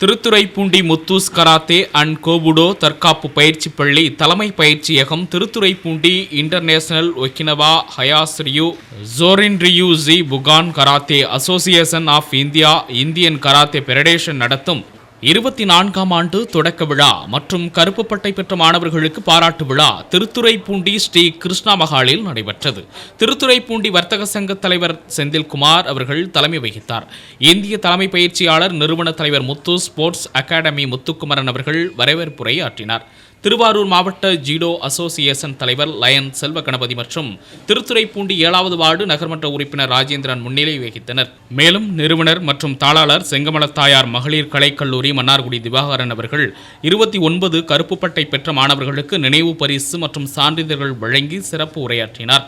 Thiruthuraipoondi Muthoos karate and Kobudo தற்காப்பு பயிற்சி பள்ளி தலைமை பயிற்சியகம் Thiruthuraipoondi international Okinawa Hayashiryu Shorinryu G Bukan karate association of India Indian karate federation நடத்தும் இருபத்தி நான்காம் ஆண்டு தொடக்க விழா மற்றும் கருப்பு பட்டை பெற்ற மாணவர்களுக்கு பாராட்டு விழா திருத்துறைப்பூண்டி ஸ்ரீ கிருஷ்ணா மகாலில் நடைபெற்றது. திருத்துறைப்பூண்டி வர்த்தக சங்க தலைவர் செந்தில்குமார் அவர்கள் தலைமை வகித்தார். இந்திய தலைமை பயிற்சியாளர் நிறுவன தலைவர் முத்து ஸ்போர்ட்ஸ் அகாடமி முத்துக்குமரன் அவர்கள் வரவேற்புரை ஆற்றினார். திருவாரூர் மாவட்ட ஜீடோ அசோசியேஷன் தலைவர் லயன் செல்வ கணபதி மற்றும் திருத்துறைப்பூண்டி ஏழாவது வார்டு நகர்மன்ற உறுப்பினர் ராஜேந்திரன் முன்னிலை வகித்தனர். மேலும் நிறுவனர் மற்றும் தாளாளர் செங்கமலத்தாயார் மகளிர் கலைக்கல்லூரி மன்னார்குடி திவாகரன் அவர்கள் இருபத்தி ஒன்பது கருப்பு பட்டை பெற்ற மாணவர்களுக்கு நினைவு பரிசு மற்றும் சான்றிதழ்கள் வழங்கி சிறப்பு உரையாற்றினார்.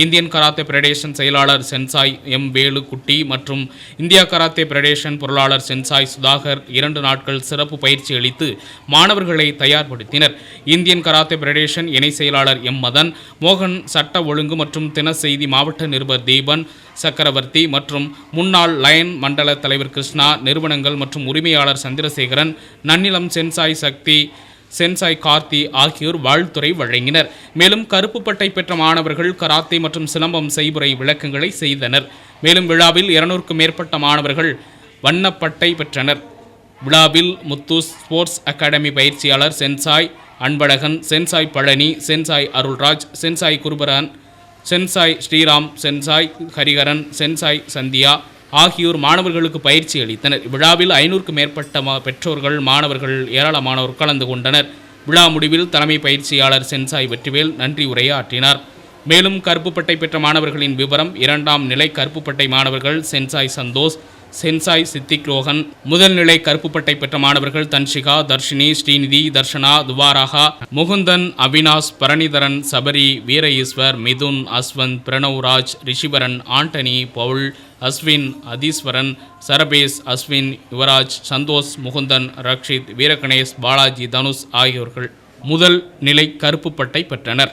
இந்தியன் கராத்தே பிரடேஷன் செயலாளர் சென்சாய் எம் வேலு குட்டி மற்றும் இந்தியா கராத்தே பிரடேஷன் பொருளாளர் சென்சாய் சுதாகர் இரண்டு நாட்கள் சிறப்பு பயிற்சி அளித்து மாணவர்களை தயார்படுத்தினர். இந்தியன் கராத்தே பிரடேஷன் இணை செயலாளர் எம் மதன் மோகன் சட்ட ஒழுங்கு மற்றும் தின செய்தி மாவட்ட நிருபர் தீபன் சக்கரவர்த்தி மற்றும் முன்னாள் லயன் மண்டல தலைவர் கிருஷ்ணா நிறுவனங்கள் மற்றும் உரிமையாளர் சந்திரசேகரன் நன்னிலம் சென்சாய் சக்தி சென்சாய் கார்த்தி ஆகியோர் வாழ்த்துறை வழங்கினர். மேலும் கருப்பு பட்டை பெற்ற மாணவர்கள் கராத்தே மற்றும் சிலம்பம் செய்முறை விளக்கங்களை செய்தனர். மேலும் விழாவில் இருநூறுக்கும் மேற்பட்ட மாணவர்கள் வண்ணப்பட்டை பெற்றனர். விழாவில் முத்து ஸ்போர்ட்ஸ் அகாடமி பயிற்சியாளர் sensei Anbazhagan sensei Palani sensei Arulraj sensei Guruparan sensei Sriram sensei Hariharan sensei Sandhya ஆகியோர் மாணவர்களுக்கு பயிற்சி அளித்தனர். விழாவில் ஐநூறுக்கும் மேற்பட்ட மா- பெற்றோர்கள் மாணவர்கள் ஏராளமானோர் கலந்து கொண்டனர். விழா முடிவில் தலைமை பயிற்சியாளர் சென்சாய் வெற்றிவேல் நன்றி உரையாற்றினார். மேலும் கருப்பு பட்டை பெற்ற மாணவர்களின் விவரம் இரண்டாம் நிலை கருப்பு பட்டை மாணவர்கள் சென்சாய் சந்தோஷ் சென்சாய் சித்திக் ரோஹன் முதல்நிலை கருப்பு பட்டை பெற்ற மாணவர்கள் தன்ஷிகா தர்ஷினி ஸ்ரீநிதி தர்ஷனா துவாராகா முகுந்தன் அவினாஷ் பரணிதரன் சபரி வீர ஈஸ்வர் மிதுன் அஸ்வந்த் பிரணவ்ராஜ் ரிஷிவரன் ஆண்டனி பவுல் அஸ்வின் அதீஸ்வரன் சரபேஸ் அஸ்வின் யுவராஜ் சந்தோஷ் முகுந்தன் ரக்ஷித் வீரகணேஷ் பாலாஜி தனுஷ் ஆகியோர்கள் முதல் நிலை கருப்பு பட்டை பெற்றனர்.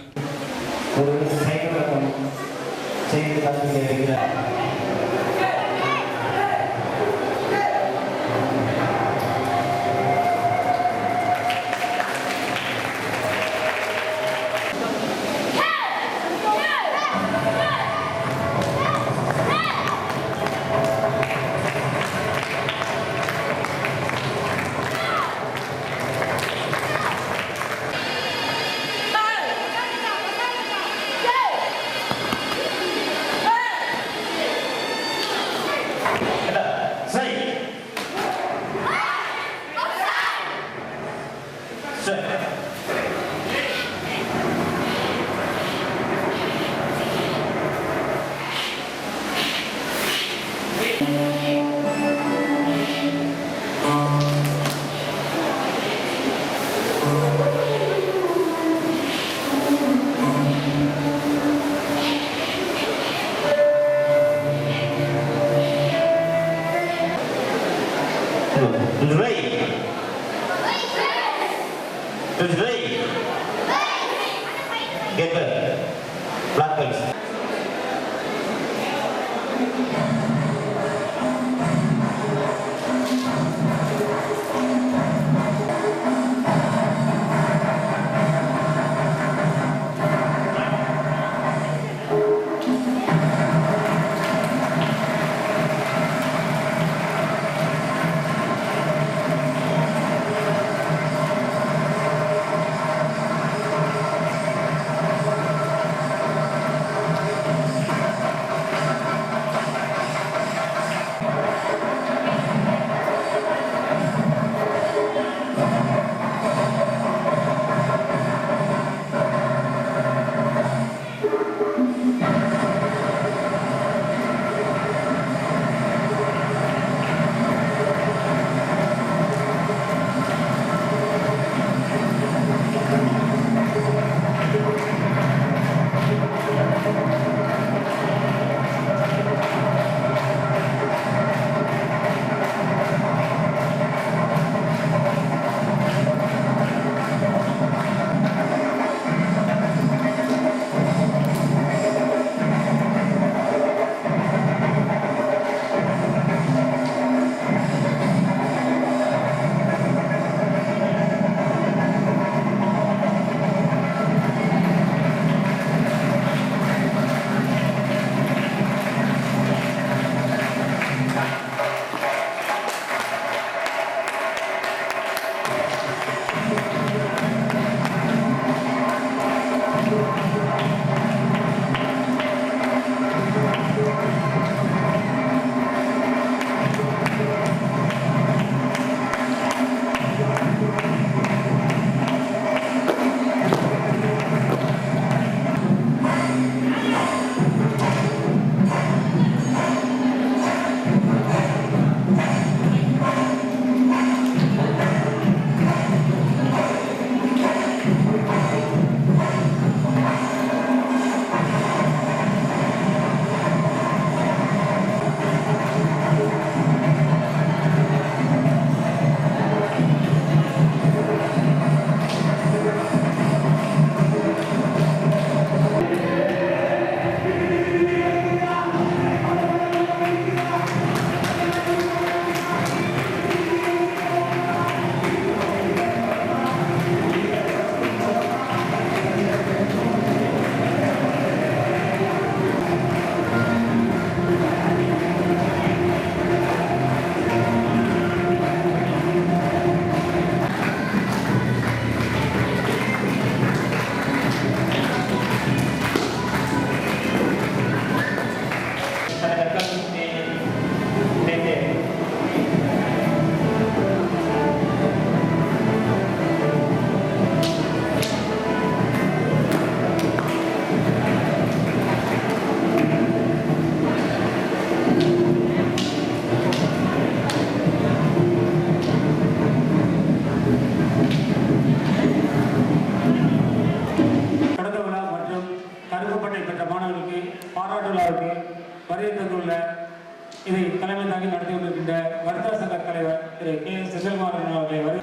திரு கே செந்தில்குமாரன் அவர்களை வரு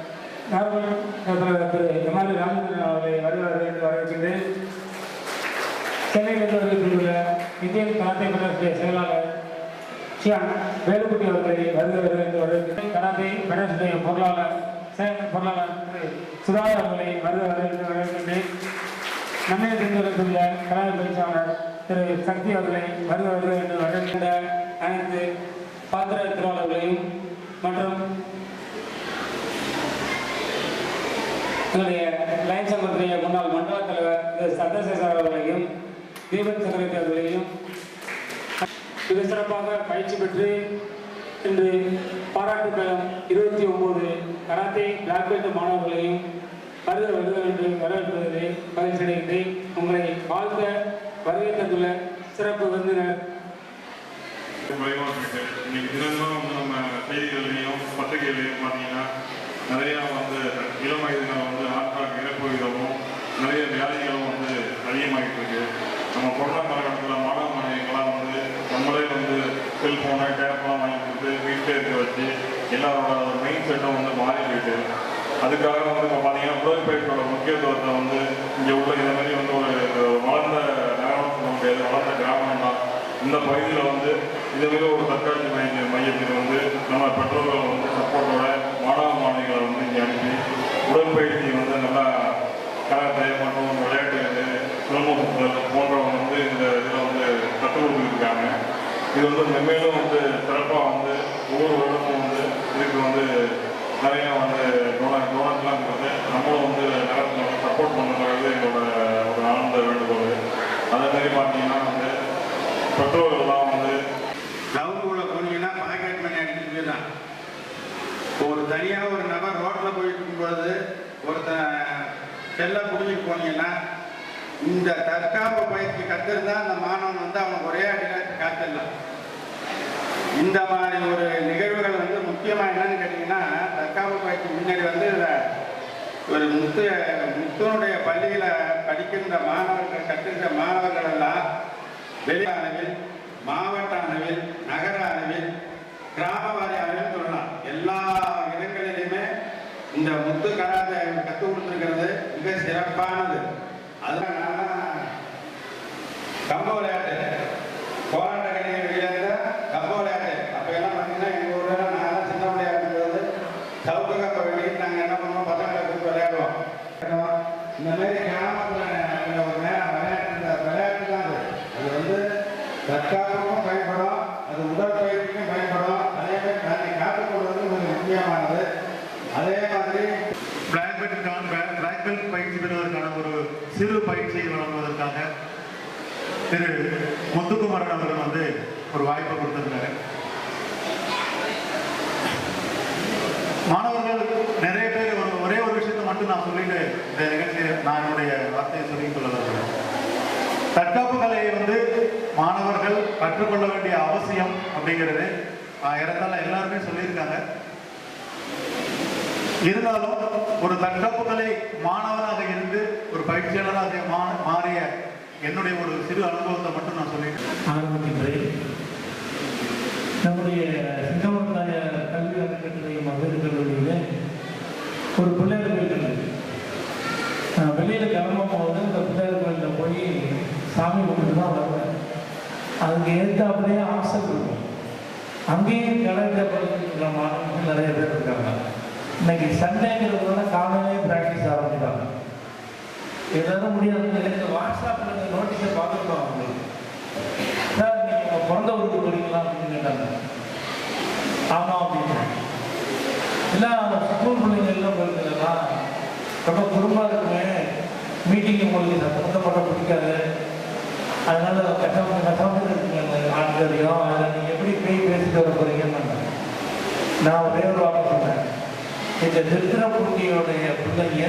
நாகப்பட்டினம் திரு எம்ஆர் ராமச்சந்திரன் அவர்களை வருவார்கள் என்று வரவேற்கின்றேன். சென்னையில் வருகின்ற இந்தியன் கராத்தே மன்றத்துடைய செயலாளர் ஷியான் வேலுக்குட்டி அவர்களை வருகிறவர் என்று வரவேற்கின்றேன். கராத்தே மன்றத்துடைய பொருளாளர் செயல் பொருளாளர் திரு சுதாகர் அவர்களை வருகிறவர் என்று வரவேற்கின்றேன். நம்மை தெரிந்திருக்கின்ற கலாச்சார பயிற்சியாளர் திரு சக்தி அவர்களை வருகிறவர் என்று வரவேற்கின்ற அனைத்து பாத்திர திருவாளர்களையும் மற்றும் எங்களுடைய லயன் சங்கத்துடைய முன்னாள் மண்டல தலைவர் திரு சந்திரசேகர் அவர்களையும் தீபக் சக்கரவர்த்தி அவர்களையும் மிக சிறப்பாக பயிற்சி பெற்று இன்று பாராட்டு பெறும் இருபத்தி ஒன்பது கராத்தே பிளாக் பெல்ட் மாணவர்களையும் வருக வருக என்று வரவேற்பதிலே மகிழ்ச்சி அடைகின்றேன் உங்களை வாழ்த்த வருகை தந்துள்ள சிறப்பு விருந்தினர் குறைவாக இருக்கு இன்னைக்கு தினந்தோறும் வந்து நம்ம செய்திகள்லையும் பத்திரிகைகள்லையும் பார்த்தீங்கன்னா நிறையா வந்து இளம் வயதினர் வந்து ஆற்றாக இறப்பு விதமும் நிறைய வியாதிகளும் வந்து அதிகமாகிட்டு இருக்கு நம்ம கொரோனா காலகட்டத்தில் மாணவ மாணவிகளாம் வந்து நம்மளே வந்து செல்ஃபோனை டேப்லாம் வாங்கி கொடுத்து வீட்டில் இருக்க வச்சு எல்லாரோட மைண்ட் செட்டும் வந்து மாறி போயிட்டு அதுக்காக வந்து இப்போ பார்த்தீங்கன்னா உடற்பயிற்சியோட முக்கியத்துவத்தை வந்து இங்கே உள்ள இந்த மாதிரி வந்து ஒரு வளர்ந்த நகரம் சொல்ல முடியாது வளர்ந்த கிராமம் இந்த பகுதியில் வந்து இதுவே ஒரு தற்காட்சி மைய மையத்தில் வந்து நம்ம பெற்றோர்கள் வந்து சப்போர்ட்டோட மாணவ மாணவிகளை வந்து இங்கே அனுப்பி உடற்பயிற்சி வந்து நல்லா கராத்தே மற்றும் விளையாட்டுகள் சிலம்பம் போன்றவங்க வந்து இந்த இதில் வந்து கற்றுக் கொடுத்துருக்காங்க. இது வந்து மென்மேலும் வந்து சிறப்பாக வந்து ஒவ்வொரு வருடமும் வந்து இதுக்கு வந்து நிறையா வந்து டோனர் டோனர்ஸ்லாம் இருக்குது நம்மளும் வந்து நகரத்தில் வந்து சப்போர்ட் பண்ணுறது எங்களோட ஒரு ஆனந்த வேண்டுகோள். அதே மாதிரி பார்த்தீங்கன்னா வந்து பெற்றோர்கள்லாம் வந்து கிரவுண்டுக்குள்ள போனீங்கன்னா பாக்கெட் மணி அடிச்சுட்டு போயிடலாம். ஒரு தனியாக ஒரு நபர் ரோட்டில் போயிட்டு இருக்கும்போது ஒருத்தன் செல்லை பிடிச்சிட்டு போனீங்கன்னா இந்த தற்காப்பு பயிற்சி கற்றுருந்தா அந்த மாணவன் வந்து அவனுக்கு ஒரே அடியில் காத்திடலாம். இந்த மாதிரி ஒரு நிகழ்வுகள் வந்து முக்கியமாக என்னன்னு கேட்டிங்கன்னா தற்காப்பு பயிற்சி முன்னாடி வந்து ஒரு முத்து முத்துனுடைய பள்ளியில் படிக்கின்ற மாணவர்கள் கற்றுக்கிற மாணவர்கள் எல்லாம் வெளி அளவில் மாவட்ட அளவில் நகர அளவில் கிராம வாரி அளவில் சொல்லலாம் எல்லா இடங்களிலுமே இந்த முத்து கலாச்சாரம் கற்றுக் கொடுத்துருக்கிறது மிக சிறப்பானது. அதனால கம்ப விளையாட்டு போராட்டம் கலைஞர் வெளியில இருந்தா கம்ப விளையாட்டு அப்ப என்ன பண்ணீங்கன்னா எங்க ஊர்ல நான் சின்ன பிள்ளையா இருக்கும்போது சவுக்கு கம்ப வெளியிட்டு நாங்க என்ன பண்ணுவோம் பசங்களை கூப்பிட்டு விளையாடுவோம் இந்த மாதிரி கிராமத்துல உள்ள ஒரு நேரம் விளையாட்டு இந்த விளையாட்டு தான் அது அது வந்து தற்காப்புக்கும் பயன்படும் அது உடற்பயிற்சிக்கும் பயன்படும் அதே மாதிரி தன்னை காத்துக்கொள்வது மிக முக்கியமானது அதே மாதிரி பிளாக் பெல்ட்டுக்கான பிளாக் பெல்ட் பயிற்சி பெறுவதற்கான ஒரு சிறு பயிற்சியை வழங்குவதற்காக திரு முத்துக்குமரன் அவர்கள் வந்து ஒரு வாய்ப்பை கொடுத்திருந்தாரு. மாணவர்கள் நிறைய பேர் ஒரு ஒரே ஒரு விஷயத்தை மட்டும் நான் சொல்லிட்டு இந்த நிகழ்ச்சியை நான் என்னுடைய வார்த்தையை சொல்லிக் கொள்ள தற்காப்பு கலையை வந்து மாணவர்கள் கற்றுக்கொள்ள வேண்டிய அவசியம் அப்படிங்கிறது இடத்தால எல்லாருமே சொல்லியிருக்காங்க. இருந்தாலும் ஒரு தற்காப்பு கலை மாணவனாக இருந்து ஒரு பயிற்சியாளராக மா- மாறிய என்னுடைய ஒரு சிறு அனுபவத்தை மட்டும் நான் சொல்லிட்டேன் ஆரம்பிக்கின்றேன் நம்முடைய சிங்கமந்தாய கல்வி அறக்கட்டளை மகளிர் கல்லூரியில் ஒரு பிள்ளையார் கோயில் இருக்கு வெளியில் கிளம்பும் போது இந்த பிள்ளையார் கோயிலில் போய் சாமி கும்பிட்டு தான் வருவேன். அதுக்கு ஏற்றாப்புலேயே ஆசை இருக்கும். அங்கேயும் கலைஞர் படிக்கிற மாணவர்கள் நிறைய பேர் இருக்காங்க. இன்னைக்கு சண்டேங்கிறதுனால காலையிலேயே ப்ராக்டிஸ் ஆரம்பிக்கிறாங்க. ஏதாவது முடியாது எனக்கு வாட்ஸ்அப்பில் இந்த நோட்டீஸை பார்த்துருக்கோம் அவங்களுக்கு? சார் நீங்கள் உங்கள் பிறந்த ஊருக்கு போறீங்களா? அப்படின்னு கேட்டாங்க. ஆமாம் அப்படின்னு. இல்லை ஸ்கூல் பிள்ளைங்க எல்லாம் போயிருந்தீங்களா ரொம்ப குறும்பாக இருக்குமே. மீட்டிங் உங்களுக்கு சத்தப்பட்ட பிடிக்காது. அதனால கஷ்டப்பட்டு கஷ்டப்பட்டு இருக்குங்க ஆட்களையும் அதில் நீங்கள் எப்படி போய் பேசிட்டு வர போறீங்கன்னு நான் ஒரே ஒரு வார்த்தை சொன்னேன் இந்த திருத்திரப்பூர்த்தியோடைய பிள்ளைங்க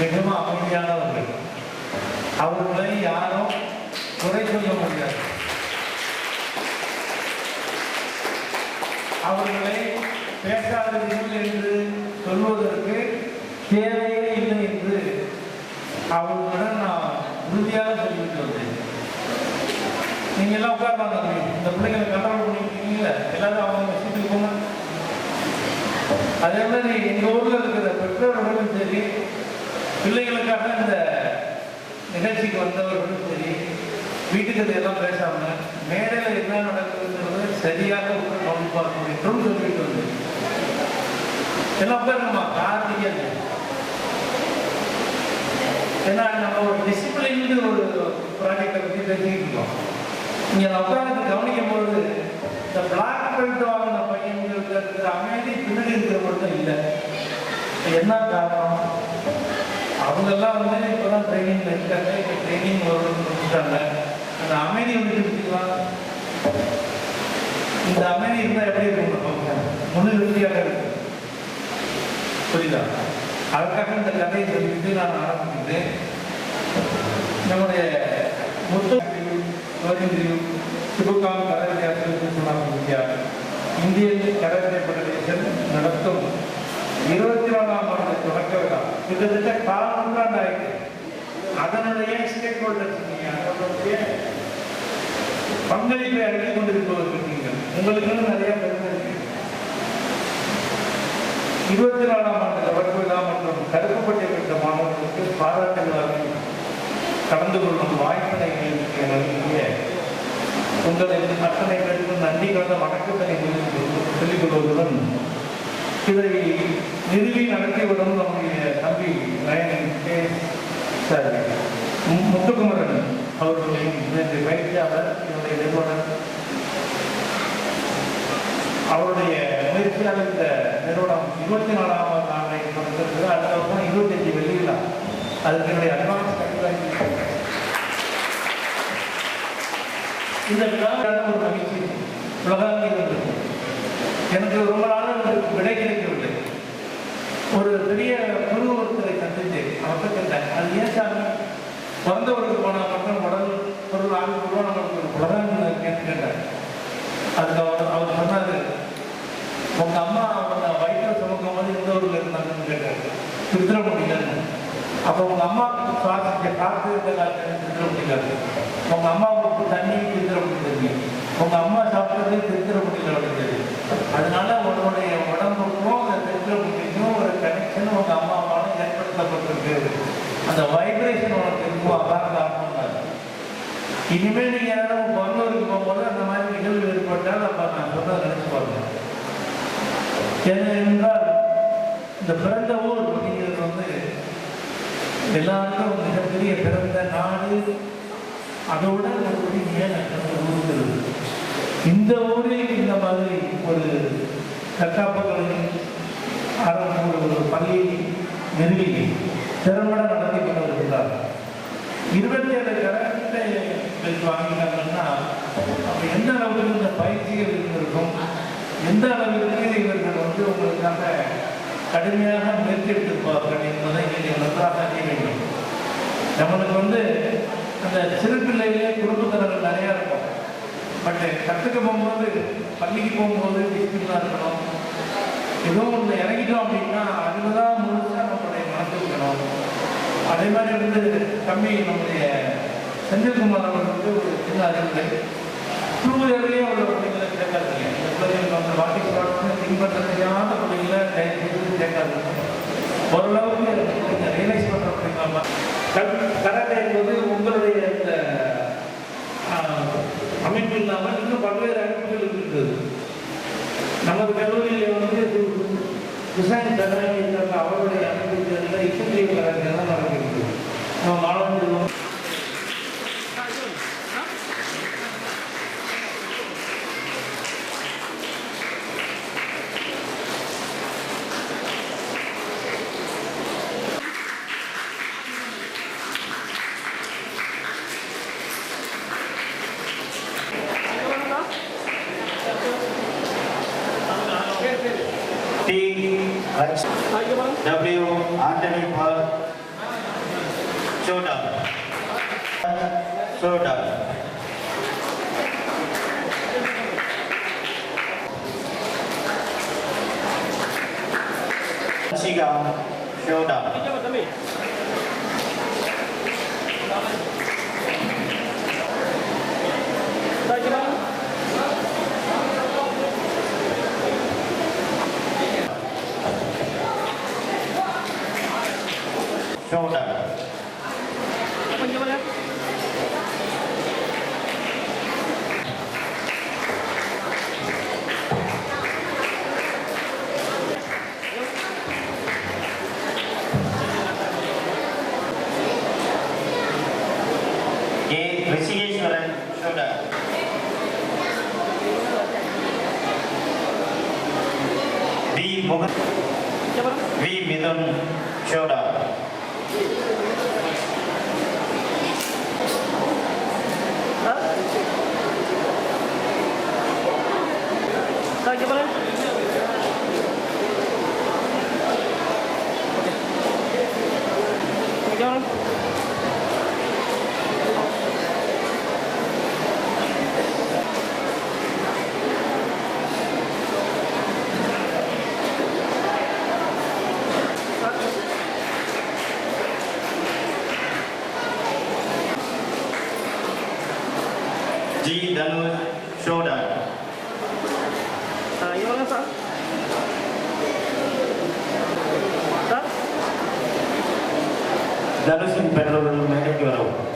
மிகவும் அமைதியானவர்கள் அவர்களை யாரும் குறை சொல்ல முடியாது. அவர்களை பேசாதீர்கள் என்று சொல்வதற்கு தேவையே இல்லை என்று அவர்களுடன் நான் உறுதியாக சொல்லிட்டு வந்தேன். நீங்க எல்லாம் உட்கார்ந்தாங்க இந்த பிள்ளைங்களை கண்ட்ரோல் பண்ணிருக்கீங்கல்ல எல்லாரும் அவங்க சீட்டுக்கு போங்க. அதே மாதிரி எங்கள் ஊரில் இருக்கிற பெற்றோர்களும் சரி பிள்ளைகளுக்காக இந்த நிகழ்ச்சிக்கு வந்தவர்களும் சரி வீட்டுக்கு எல்லாம் பேசாம மேடையில் என்ன நடக்குதுங்கிறது சரியாக ஒரு பார்க்க என்றும் சொல்லிட்டு வந்து எல்லாம் பேர் நம்ம கார்த்திகை ஏன்னா நம்ம ஒரு டிசிப்ளின் ஒரு ப்ராஜெக்டை பற்றி பேசிக்கிட்டு இருக்கோம். இங்கே நான் உட்காந்து கவனிக்கும் போது இந்த பிளாக் பெல்ட் வாங்கின பையன்களுக்கு அமைதி பின்னாடி இருக்கிற மட்டும் இல்லை. என்ன காரணம்? அவங்கெல்லாம் வந்து இப்போ தான் ட்ரைனிங்கில் இருக்காங்க. இப்போ ட்ரைனிங் வரும்னு முடிச்சுட்டாங்க அந்த அமைதி வந்து வச்சுக்கலாம் இந்த அமைதி இருந்தால் எப்படி இருக்கும் முன்னிறுத்தியாக இருக்கும். புரியுதா? அதுக்காக இந்த கதையை சொல்லிட்டு நான் ஆரம்பிக்கிறேன். நம்முடைய முத்து கோவிந்திரியும் சிவகாம் கரவித்யா வித்யா இந்திய கரவித்யா ஃபெடரேஷன் நடத்தும் இருபத்தி நாலாம் ஆண்டு தொடக்க விழா கிட்டத்தட்ட கால் நூற்றாண்டாயிருக்கு ஆயிடுச்சு அதனுடைய ஸ்டேக் ஹோல்டர்ஸ் அதனுடைய பங்களிப்பை அடக்கி கொண்டிருப்பவர்கள் நீங்கள். உங்களுக்குன்னு நிறைய பெருமை இருபத்தி நாலாம் ஆண்டு தொடக்க விழா மற்றும் கருப்பப்பட்டிருக்கின்ற பெற்ற மாணவர்களுக்கு பாராட்டு விழாவில் கலந்து கொள்ளும் வாய்ப்பினை வழங்கிய உங்களை அத்தனை பேருக்கும் நன்றி கலந்த வணக்கத்தினை சொல்லிக் கொள்வதுடன் இதை நிறுவி நடத்திவிடும் நம்முடைய தம்பி நயன் கே. சார் முத்துக்குமரன் அவர்களையும் இந்த பயிற்சியாளர் என்னுடைய நிறுவனர். அவருடைய முயற்சியால் இந்த நிறுவனம் இருபத்தி நாலாம் ஆண்டை நடத்திருக்கு அடுத்த வருஷம் இருபத்தஞ்சு வெள்ளி விழா அதுக்கு என்னுடைய அட்வான்ஸ் கட்டுறாங்க இந்த விழாவான ஒரு மகிழ்ச்சி. உலக உங்க அம்மா அவங்க வயிற்றுல சுமக்கும் போது எந்த ஊர்ல இருந்தாங்கன்னு கேட்டாரு திருத்திரமுடியில அப்போ உங்க அம்மா சுவாசிக்க காத்து இருந்த காத்து திருத்திரமுடிக்காது உங்க அம்மாவுக்கு தண்ணி திருத்திரமுடி தெரியும் உங்க அம்மா சாப்பிட்டது திருத்திரமுடியில் வளர்ந்தது அதனால உன்னுடைய உடம்புக்கும் அந்த திருத்திரமுடிக்கும் ஒரு கனெக்ஷன் உங்க அம்மாவால ஏற்படுத்தப்பட்டிருக்கு. அந்த வைப்ரேஷன் உனக்கு இருக்கும். அதான் காரணம். இனிமேல் நீங்கள் யாரும் பொருளூருக்கு போகும்போது அந்த மாதிரி நிகழ்வு ஏற்பட்டால் அப்போ நான் சொன்னதை நினைச்சு பாருங்க. ஏனென்றால் இந்த பிறந்த ஊர் அப்படிங்கிறது வந்து எல்லாருக்கும் மிகப்பெரிய பிறந்த நாடு. அதோட ஒரு மேல பிறந்த ஊருங்கிறது இந்த ஊரில் இந்த மாதிரி ஒரு தற்காப்புகளை ஆரம்ப ஒரு பள்ளியை நிறுவி திறம்பட நடத்தி கொண்டு வருகிறார் இருபத்தி ஏழு கரண்ட்டை வாங்கினாங்கன்னா அப்போ எந்த அளவுக்கு இந்த பயிற்சிகள் இருந்திருக்கும்? எந்த அளவுக்கு வந்து உங்களுக்காக கடுமையாக முயற்சி எடுத்திருப்பார்கள் என்பதை நீங்கள் நன்றாக அறிய வேண்டும். நம்மளுக்கு வந்து அந்த சிறு பிள்ளையிலே குடும்பத்தினர்கள் நிறையா இருக்கும். பட் கற்றுக்க போகும்போது பள்ளிக்கு போகும்போது டிசிப்ளினாக இருக்கணும். ஏதோ ஒன்று இறங்கிட்டோம் அப்படின்னா அதில் தான் முழுசாக நம்மளுடைய மனசு இருக்கணும். அதே மாதிரி வந்து தம்பி நம்முடைய செந்தில்குமார் அவர்களுக்கு வந்து ஒரு சின்ன அறிவுரை டூ இயர்லேயே உள்ள சேர்க்காதீங்க இந்த வந்து வாட்டி ஷார்ட்னு திங்க் பண்ண தெரியாத பிள்ளைங்களை தயவுசெய்து சேர்க்காதீங்க ஓரளவுக்கு நீங்கள் ரியலைஸ் பண்ணுற பிள்ளைங்களா கராட்டே என்பது உங்களுடைய இந்த ஆஹ், அமைப்பு இல்லாமல் இன்னும் பல்வேறு அமைப்புகள் இருக்கிறது நமது கல்லூரியில் வந்து டிசைன் கல்லூரி அவருடைய அமைப்புகளில் இப்படி கல்லூரி நடக்கிறது நம்ம மாணவர்கள் V Mithun Huh? Thank you, brother. Daud Shodan. Ah, yang mana sah? Sah? Daud Shodan, Daud Shodan,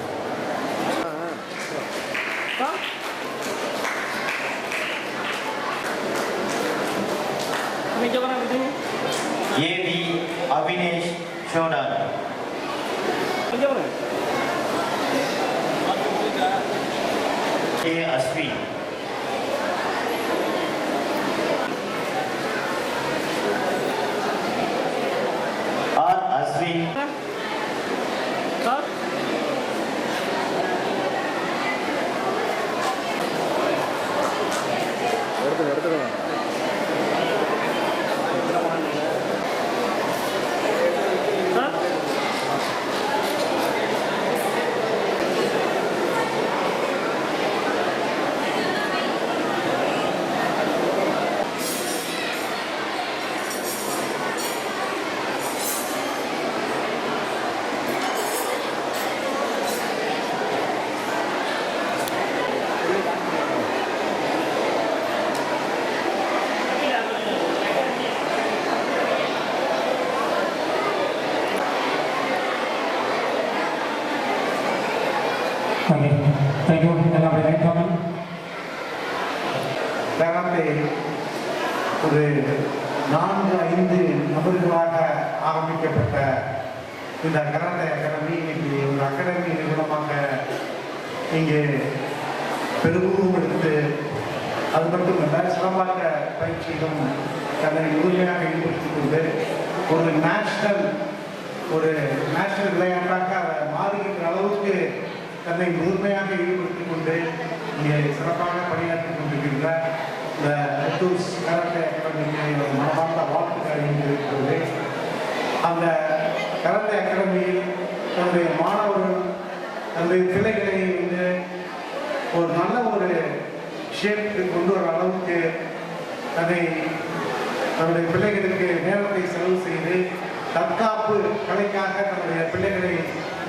A Ashwin thank you எல்லாம் அப்படி ரைட் பண்ணணும் ஒரு நான்கு ஐந்து நபர்களாக ஆரம்பிக்கப்பட்ட இந்த கராத்தே அகாடமி இன்னைக்கு ஒரு அகாடமி நிறுவனமாக இங்கே பெருமுகம் எடுத்து அது மட்டும் இல்லை சிலம்பாட்ட பயிற்சியிலும் தன்னை உறுதியாக ஈடுபடுத்திக் கொண்டு ஒரு நேஷனல் ஒரு நேஷனல் விளையாட்டாக அதை மாறுகின்ற அளவுக்கு தன்னை முழுமையாக ஈடுபடுத்திக் கொண்டு இங்கே சிறப்பாக பணியாற்றி கொண்டிருக்கின்ற இந்த முத்தூஸ் கராட்டே அகாடமிக்கு மனமார்ந்த வாழ்த்துக்களை தெரிவிக்கிறது அந்த கராட்டே அகாடமியில் தன்னுடைய மாணவர்கள் தன்னுடைய பிள்ளைகளை வந்து ஒரு நல்ல ஒரு ஷேப்புக்கு கொண்டு வர அளவுக்கு அதை தன்னுடைய பிள்ளைகளுக்கு நேரத்தை செலவு செய்து தற்காப்பு கலைக்காக தன்னுடைய பிள்ளைகளை